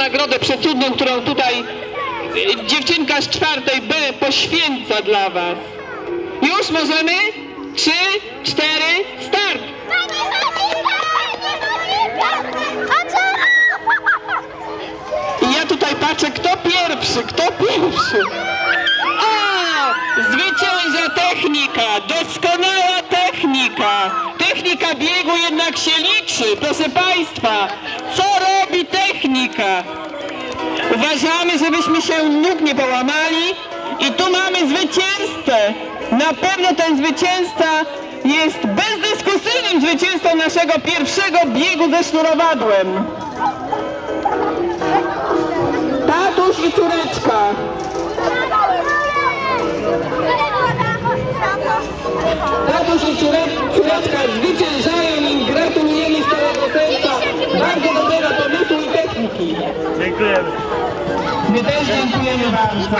nagrodę przecudną, którą tutaj y, dziewczynka z czwartej B poświęca dla was. Już możemy? Trzy, cztery, start! I ja tutaj patrzę, kto pierwszy, kto pierwszy. A! Zwycięża technika, doskonała technika. Technika biegu jednak się liczy, proszę Państwa. Co technika? Uważamy, żebyśmy się nóg nie połamali i tu mamy zwycięzcę. Na pewno ten zwycięzca jest bezdyskusyjnym zwycięzcą naszego pierwszego biegu ze sznurowadłem. Tatuś i córeczka. Tatuś i córe- córeczka zwyciężają i gratulujemy z całego serca bardzo dobrego pomysłu i techniki. Dziękujemy. My też dziękujemy bardzo.